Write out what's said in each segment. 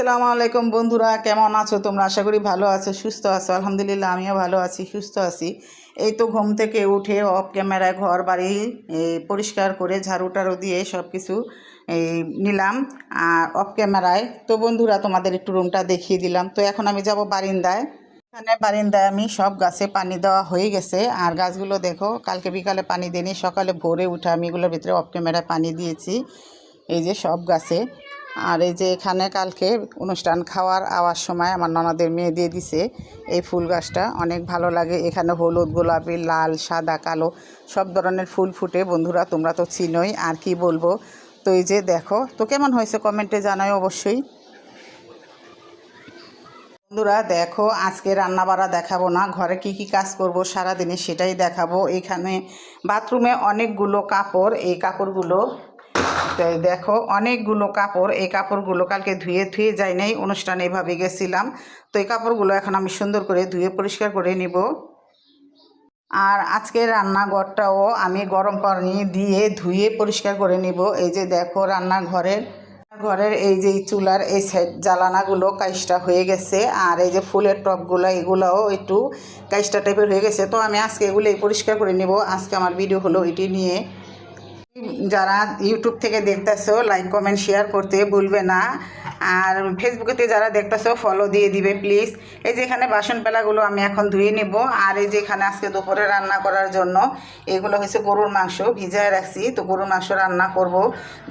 আসসালামু আলাইকুম বন্ধুরা, কেমন আছো তোমরা? আশা করি ভালো আছো, সুস্থ আছো। আলহামদুলিল্লাহ, আমিও ভালো আছি, সুস্থ আছি। এই তো ঘুম থেকে উঠে অফ ক্যামেরায় ঘর বাড়ি পরিষ্কার করে ঝাড়ু টাড়ু দিয়ে সব কিছু নিলাম। আর অফ ক্যামেরায় তো বন্ধুরা, তোমাদের একটু রুমটা দেখিয়ে দিলাম। তো এখন আমি যাব বারিন্দায়। এখানে বারিন্দায় আমি সব গাছে পানি দেওয়া হয়ে গেছে। আর গাছগুলো দেখো, কালকে বিকালে পানি দিইনি সকালে ভোরে উঠে আমি এগুলোর ভিতরে অফ ক্যামেরায় পানি দিয়েছি। এই যে সব গাছে। আর এই যে এখানে কালকে অনুষ্ঠান খাওয়ার আওয়ার সময় আমার ননদের মেয়ে দিয়ে দিছে এই ফুল গাছটা। অনেক ভালো লাগে। এখানে হলুদ, গোলাপি, লাল, সাদা, কালো সব ধরনের ফুল ফুটে। বন্ধুরা, তোমরা তো চিনোই। আর কি বলব? তো এই যে দেখো, তো কেমন হয়েছে কমেন্টে জানাই অবশ্যই। বন্ধুরা, দেখো, আজকে রান্না বাড়া দেখাবো না। ঘরে কি কি কাজ করব সারা দিনে সেটাই দেখাবো। এখানে বাথরুমে অনেকগুলো কাপড়। এই কাপড়গুলো তো দেখো, অনেকগুলো কাপড়, এই কাপড়গুলো কালকে ধুয়ে ধুয়ে যাই নাই, অনুষ্ঠানে এভাবে গেছিলাম। তো এই কাপড়গুলো এখন আমি সুন্দর করে ধুয়ে পরিষ্কার করে নিব। আর আজকে রান্নাঘরটাও আমি গরম পানি দিয়ে ধুয়ে পরিষ্কার করে নিব। এই যে দেখো, রান্নাঘরের, ঘরের এই যে চুলার এই সাইড জ্বালানাগুলো কাইসটা হয়ে গেছে। আর এই যে ফুলের টপগুলো এগুলোও একটু কাইসটা টাইপের হয়ে গেছে। তো আমি আজকে এগুলোই পরিষ্কার করে নিব। আজকে আমার ভিডিও হলো এটি নিয়ে। যারা ইউটিউব থেকে দেখতেছো লাইক কমেন্ট শেয়ার করতে ভুলবে না। আর ফেসবুকেতে যারা দেখতেছো ফলো দিয়ে দিবে প্লিজ এই যে এখানে বাসন পেলাগুলো আমি এখন ধুয়ে নিব। আর এই যে এখানে আজকে দুপুরে রান্না করার জন্য, এগুলো হয়েছে গরুর মাংস, ভিজায় রাখছি। তো গরুর মাংস রান্না করব।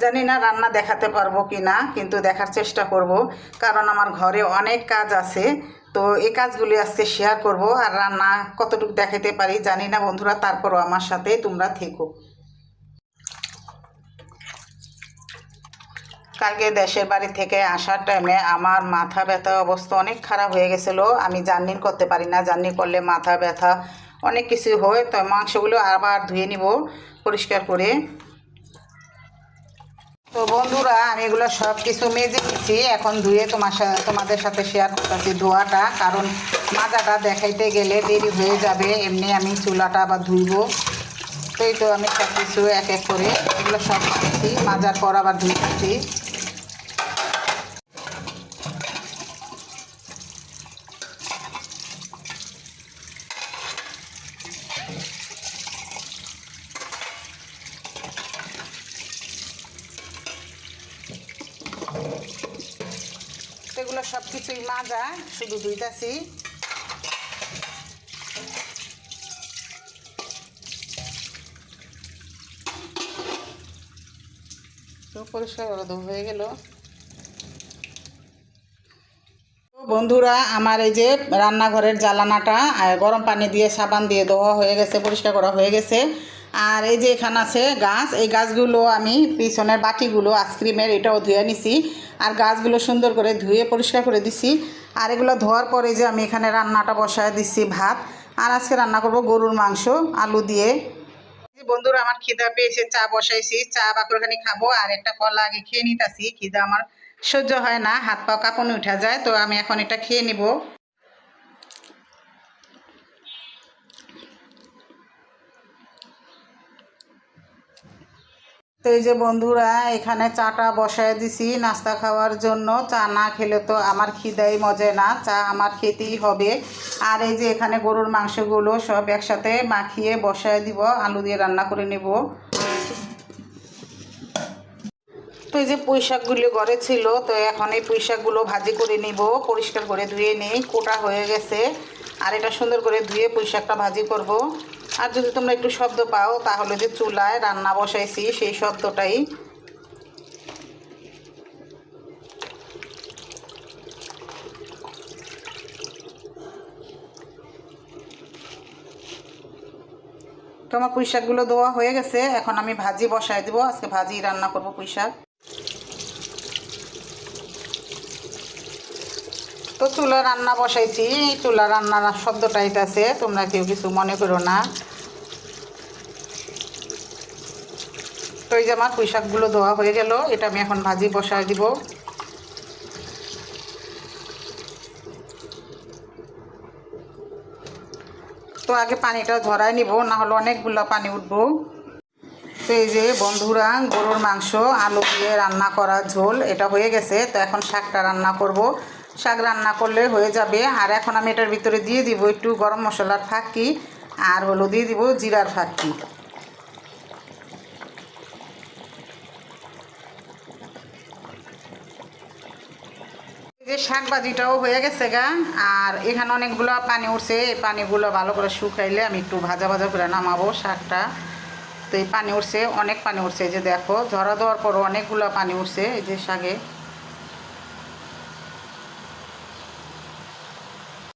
জানি না রান্না দেখাতে পারব কি না, কিন্তু দেখার চেষ্টা করব। কারণ আমার ঘরে অনেক কাজ আছে। তো এই কাজগুলি আজকে শেয়ার করব। আর রান্না কতটুকু দেখাতে পারি জানি না বন্ধুরা, তারপরও আমার সাথে তোমরা থেকো। কালকে দেশের বাড়ি থেকে আসার টাইমে আমার মাথা ব্যথা অবস্থা অনেক খারাপ হয়ে গেছিল। আমি জার্নি করতে পারি না। জার্নি করলে মাথা ব্যথা অনেক কিছু হয়। তো মাংসগুলো আবার ধুয়ে নিব পরিষ্কার করে। তো বন্ধুরা, আমি এগুলো সব কিছু মেজে নিচ্ছি। এখন ধুয়ে তোমার সাথে তোমাদের সাথে শেয়ার করতেছি ধোয়াটা। কারণ মাজাটা দেখাইতে গেলে দেরি হয়ে যাবে। এমনি আমি চুলাটা আবার ধুইব। তো এই তো আমি সব কিছু এক এক করে এগুলো সব মাজার পর আবার ধুইতেছি। এগুলো সব কিছুই মাজা, শুধু ধুইতাছি তো পরিষ্কার হয়ে গেল। বন্ধুরা, আমার এই যে রান্নাঘরের জ্বালানাটা গরম পানি দিয়ে সাবান দিয়ে দেওয়া হয়ে গেছে, পরিষ্কার করা হয়ে গেছে। আর এই যে এখানে আছে গাছ, এই গাছগুলো আমি পিছনের বাটিগুলো, আইসক্রিমের এটাও ধুয়ে নিছি। আর গাছগুলো সুন্দর করে ধুয়ে পরিষ্কার করে দিছি। আর এগুলো ধোয়ার পরে যে আমি এখানে রান্নাটা বসায় দিছি ভাত, আর আজকে রান্না করব গরুর মাংস, আলু দিয়ে। বন্ধুরা, আমার খিদা পেয়েছে, চা বসাইছি, চা বাকরখানি খাব, আর একটা কলা আগে খেয়ে নিতেছি। খিদা আমার সহ্য হয় না হাত পা কাঁপন উঠা যায়, তো আমি এখন এটা খেয়ে নিব। তো এই যে বন্ধুরা, এখানে চাটা বসায় দিছি নাস্তা খাওয়ার জন্য। চা না খেলে তো আমার খিদাই মজে না, চা আমার খেতেই হবে। আর এই যে এখানে গরুর মাংসগুলো সব একসাথে মাখিয়ে বসায় দিব, আলু দিয়ে রান্না করে নেব। তো এই যে পুঁই শাকগুলো ঘরে ছিল, তো এখন এই পুঁই শাকগুলো ভাজি করে নিব, পরিষ্কার করে ধুয়ে নেই, কোটা হয়ে গেছে। আর এটা সুন্দর করে ধুয়ে পুঁই শাকটা ভাজি করব। আর যদি তোমরা একটু শব্দ পাও, তাহলে যে চুলায় রান্না বসাইছি, সেই শব্দটাই। তো আমার পুঁই শাকগুলো দেওয়া হয়ে গেছে, এখন আমি ভাজি বসাই দিব। আজকে ভাজি রান্না করব পুঁই শাক তো চুলা রান্না বসাইছি, চুলা রান্নার শব্দটা আছে, তোমরা কেউ কিছু মনে করো না। তো এই যে আমার পুঁই শাকগুলো দেওয়া হয়ে গেল, এটা আমি এখন ভাজি বসায় দিব। তো আগে পানিটা ঝরাই নিব না হলে অনেকগুলো পানি উঠবো। তো এই যে বন্ধুরা, গরুর মাংস, আলু দিয়ে রান্না করা ঝোল, এটা হয়ে গেছে। তো এখন শাকটা রান্না করব। শাক রান্না করলে হয়ে যাবে। আর এখন আমি এটার ভিতরে দিয়ে দিব একটু গরম মশলার ফাঁকি, আর হলো দিয়ে দিব জিরার ফাঁকি। শাক ভাজিটাও হয়ে গেছে গা। আর এখানে অনেকগুলো পানি উঠছে, এই পানিগুলো ভালো করে শুকাইলে আমি একটু ভাজা ভাজা করে নামাবো শাকটা। তো এই পানি উঠছে, অনেক পানি উঠছে এই যে দেখো, ঝরা দেওয়ার পরও অনেকগুলো পানি উঠছে এই যে শাকে।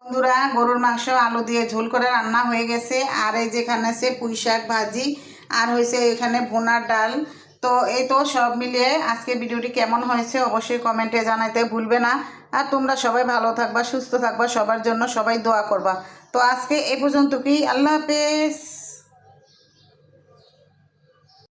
বন্ধুরা, গরুর মাংস, আলু দিয়ে ঝোল করে রান্না হয়ে গেছে। আর এই যেখানে আছে পুঁই শাক ভাজি, আর হয়েছে এখানে ভুনার ডাল। তো এই তো সব মিলিয়ে আজকে ভিডিওটি কেমন হয়েছে অবশ্যই কমেন্টে জানাইতে ভুলবে না। আর তোমরা সবাই ভালো থাকবা, সুস্থ থাকবা, সবার জন্য সবাই দোয়া করবা। তো আজকে এ পর্যন্ত কি? আল্লাহ হাফেজ।